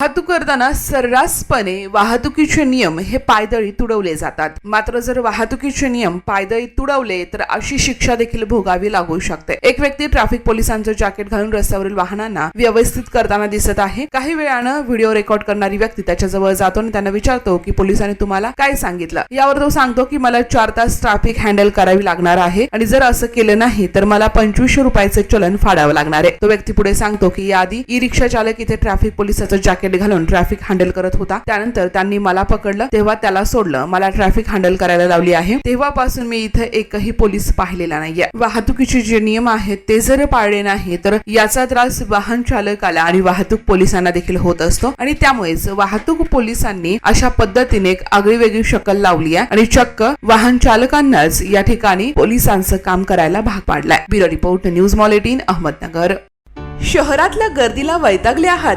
वाहतूक करताना सर्रासपणे वाहतुकीचे नियम हे पायदळी तुडवले जातात. मात्र जर वाहतुकीचे नियम पायदळी तुडवले तर अशी शिक्षा देखील भोगावी लागू शकते. एक व्यक्ती ट्रॅफिक पोलिसांचं जॅकेट घालून रस्त्यावरील वाहनांना व्यवस्थित करताना दिसत आहे. काही वेळानं व्हिडिओ रेकॉर्ड करणारी व्यक्ती त्याच्याजवळ जातो आणि त्यांना विचारतो की पोलिसांनी तुम्हाला काय सांगितलं? यावर तो सांगतो की मला चार तास ट्रॅफिक हँडल करावी लागणार आहे आणि जर असं केलं नाही तर मला पंचवीसशे रुपयाचे चलन फाडावं लागणार आहे. तो व्यक्ती पुढे सांगतो की याआधी ई रिक्षा चालक इथे ट्रॅफिक पोलिसाचं जॅकेट घालून ट्रॅफिक हँडल करत होता. त्यानंतर त्यांनी मला पकडलं. तेव्हा त्याला सोडलं. मला ट्रॅफिक हँडल करायला लावली आहे. तेव्हापासून मी इथं एकही पोलीस पाहिलेला नाहीये. वाहतुकीचे जे नियम आहेत ते जर पाळले नाही तर याचा त्रास वाहन चालकाला आणि वाहतूक पोलिसांना देखील होत असतो. आणि त्यामुळेच वाहतूक पोलिसांनी अशा पद्धतीने एक आगळीवेगळी शकल लावली आहे आणि चक्क वाहन चालकांनाच या ठिकाणी पोलिसांचं काम करायला भाग पाडलाय. Bureau report news mall eighteen Ahmednagar. शहरातल्या गर्दीला वैतागले आहात.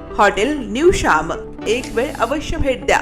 Hotel new Shyam. एक वेळ अवश्य भेट द्या.